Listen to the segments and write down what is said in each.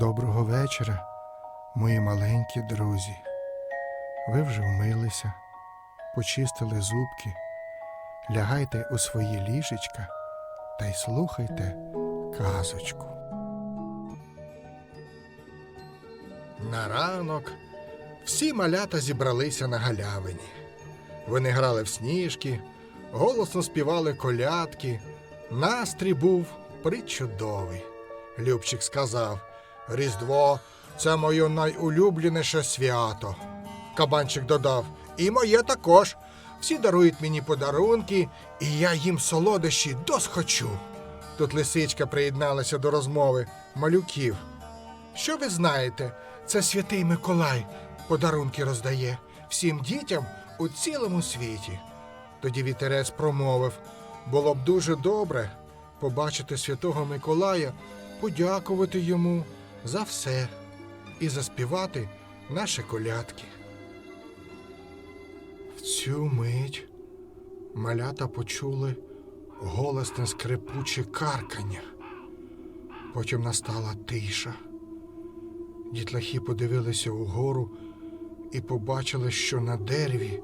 Доброго вечора, мої маленькі друзі. Ви вже вмилися, почистили зубки, лягайте у свої ліжечка та й слухайте казочку. На ранок всі малята зібралися на галявині. Вони грали в сніжки, голосно співали колядки. Настрій був причудовий. Любчик сказав: Різдво це моє найулюбленіше свято. Кабанчик додав: І моє також. Всі дарують мені подарунки, і я їм солодощі досхочу. Тут лисичка приєдналася до розмови малюків. Що ви знаєте, це святий Миколай подарунки роздає всім дітям у цілому світі. Тоді вітерець промовив: було б дуже добре побачити святого Миколая, подякувати йому за все і заспівати наші колядки. В цю мить малята почули голосне скрипуче каркання. Потім настала тиша. Дітлахи подивилися угору і побачили, що на дереві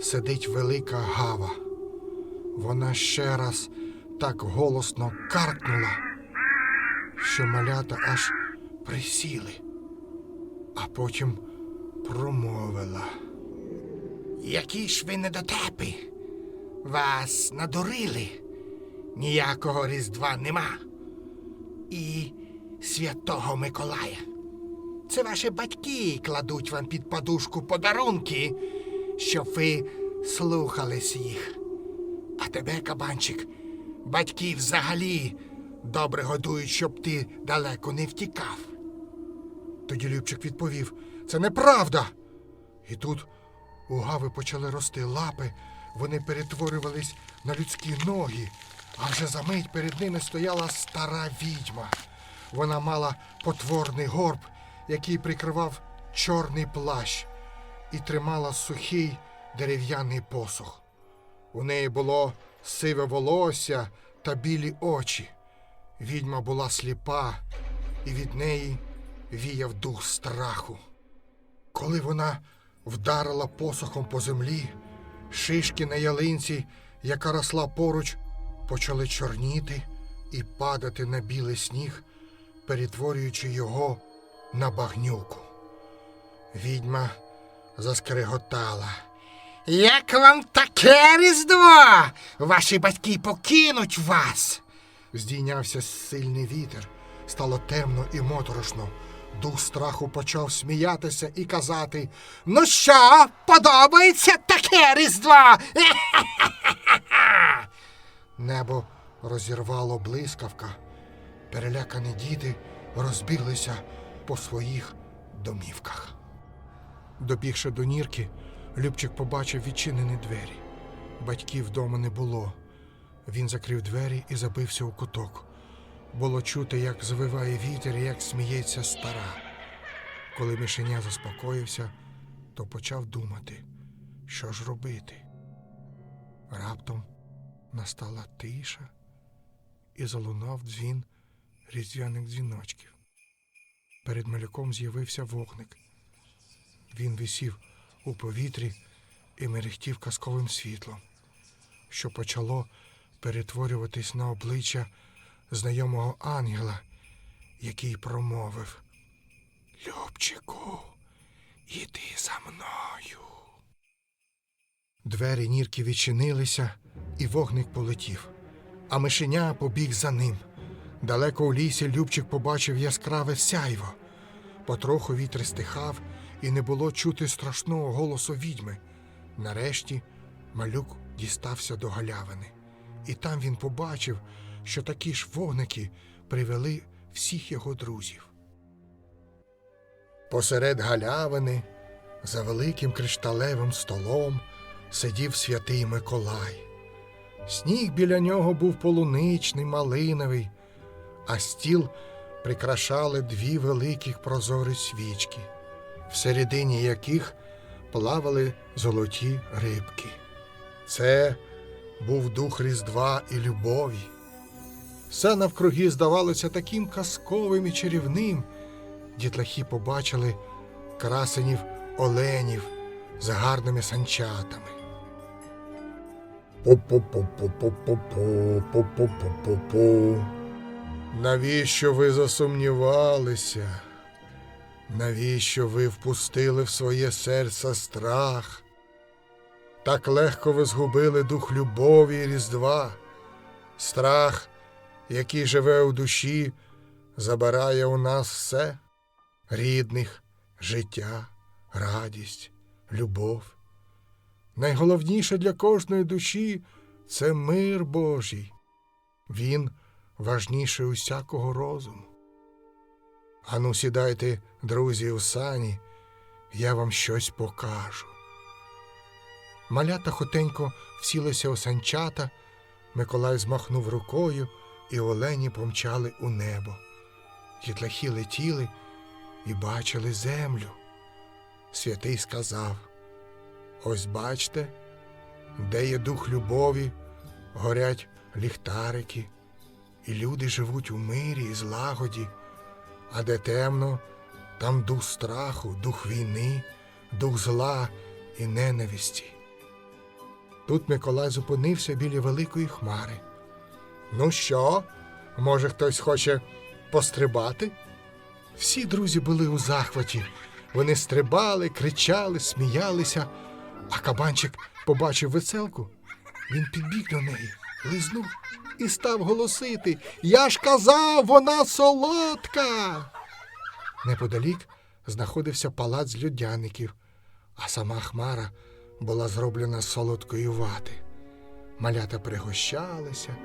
сидить велика гава. Вона ще раз так голосно каркнула, що малята аж присіли, а потім промовила. Які ж ви недотепи? Вас надурили. Ніякого Різдва нема. І святого Миколая. Це ваші батьки кладуть вам під подушку подарунки, щоб ви слухались їх. А тебе, кабанчик, батьки взагалі добре годують, щоб ти далеко не втікав. Тоді Любчик відповів: це неправда. І тут у Гави почали рости лапи, вони перетворювались на людські ноги, а вже за мить перед ними стояла стара відьма. Вона мала потворний горб, який прикривав чорний плащ, і тримала сухий дерев'яний посох. У неї було сиве волосся та білі очі. Відьма була сліпа, і від неї віяв дух страху. Коли вона вдарила посохом по землі, шишки на ялинці, яка росла поруч, почали чорніти і падати на білий сніг, перетворюючи його на багнюку. Відьма заскриготала. Як вам таке різдво? Ваші батьки покинуть вас. Здійнявся сильний вітер, стало темно і моторошно. Дух страху почав сміятися і казати: Ну що, подобається таке різдво? Небо розірвало блискавка. Перелякані діти розбіглися по своїх домівках. Добігши до нірки, Любчик побачив відчинені двері. Батьків вдома не було. Він закрив двері і забився у куток. Було чути, як звиває вітер і як сміється стара. Коли мишеня заспокоївся, то почав думати, що ж робити. Раптом настала тиша і залунав дзвін різдвяних дзвіночків. Перед малюком з'явився вогник. Він висів у повітрі і мерехтів казковим світлом, що почало перетворюватись на обличчя знайомого ангела, який промовив Любчику, іди за мною. Двері нірки відчинилися, і вогник полетів, а мишеня побіг за ним. Далеко у лісі Любчик побачив яскраве сяйво. Потроху вітер стихав, і не було чути страшного голосу відьми. Нарешті малюк дістався до галявини, і там він побачив, що такі ж вогники привели всіх його друзів. Посеред галявини, за великим кришталевим столом, сидів святий Миколай. Сніг біля нього був полуничний, малиновий, а стіл прикрашали дві великих прозорі свічки, всередині яких плавали золоті рибки. Це був дух Різдва і любові. Все навкруги здавалося таким казковим і чарівним, дітлахи побачили красенів оленів з гарними санчатами. Пу-пу-пу-пу-пу-пу-пу-пу-пу-пу. Навіщо ви засумнівалися? Навіщо ви впустили в своє серце страх? Так легко ви згубили дух любові і різдва. Страх, який живе у душі, забирає у нас все рідних, життя, радість, любов. Найголовніше для кожної душі це мир Божий. Він важніший усякого розуму. Ану, сідайте, друзі, у сані, я вам щось покажу. Малята хотенько всілися у санчата, Миколай змахнув рукою, і олені помчали у небо. Дітлахи летіли і бачили землю. Святий сказав: Ось бачте, де є дух любові, горять ліхтарики, і люди живуть у мирі і злагоді, а де темно, там дух страху, дух війни, дух зла і ненависті. Тут Миколай зупинився біля великої хмари. Ну що, може, хтось хоче пострибати? Всі друзі були у захваті. Вони стрибали, кричали, сміялися, а кабанчик побачив веселку. Він підбіг до неї, лизнув і став голосити Я ж казав, вона солодка. Неподалік знаходився палац людяників, а сама хмара була зроблена з солодкої вати. Малята пригощалися,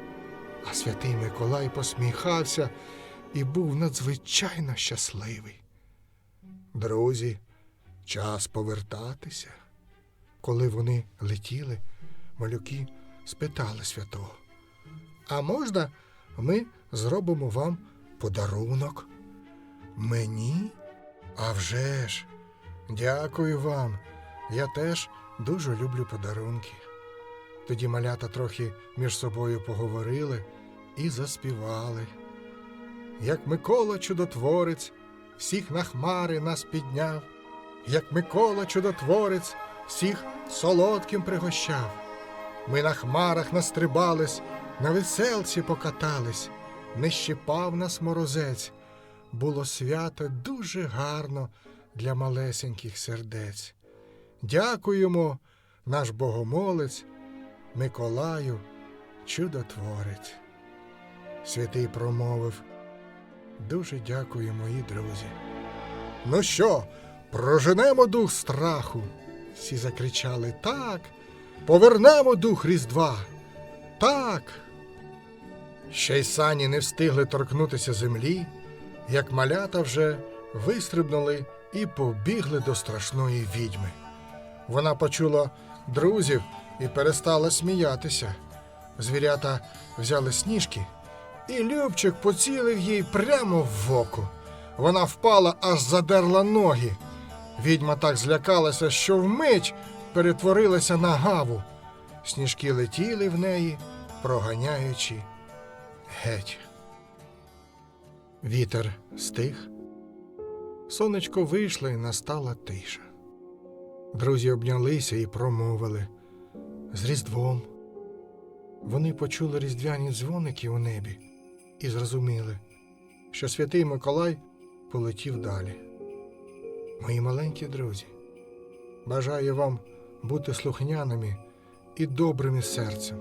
а святий Миколай посміхався і був надзвичайно щасливий. Друзі, час повертатися. Коли вони летіли, малюки спитали святого. А можна ми зробимо вам подарунок? Мені? А вже ж, дякую вам. Я теж дуже люблю подарунки. Тоді малята трохи між собою поговорили і заспівали. Як Микола чудотворець, всіх на хмари нас підняв, як Микола чудотворець, всіх солодким пригощав. Ми на хмарах настрибались, на веселці покатались, не щипав нас морозець. Було свято дуже гарно для малесеньких сердець. Дякуємо, наш богомолець, Миколаю, чудотворець. Святий промовив. Дуже дякую, мої друзі. Ну що, проженемо дух страху? Всі закричали так. Повернемо дух Різдва. Так. Ще й сані не встигли торкнутися землі, як малята вже вистрибнули і побігли до страшної відьми. Вона почула друзів і перестала сміятися. Звірята взяли сніжки, і Любчик поцілив їй прямо в око. Вона впала, аж задерла ноги. Відьма так злякалася, що вмить перетворилася на гаву. Сніжки летіли в неї, проганяючи геть. Вітер стих. Сонечко вийшло і настала тиша. Друзі обнялися і промовили з Різдвом. Вони почули різдвяні дзвоники у небі і зрозуміли, що святий Миколай полетів далі. Мої маленькі друзі, бажаю вам бути слухняними і добрими серцем,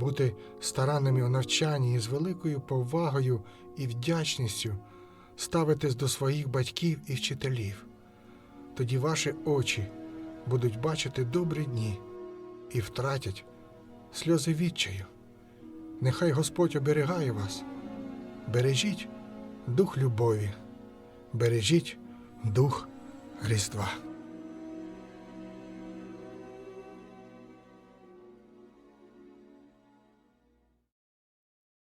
бути старанними у навчанні і з великою повагою і вдячністю ставитись до своїх батьків і вчителів. Тоді ваші очі будуть бачити добрі дні і втратять сльози відчаю. Нехай Господь оберігає вас. Бережіть дух любові, бережіть дух Різдва.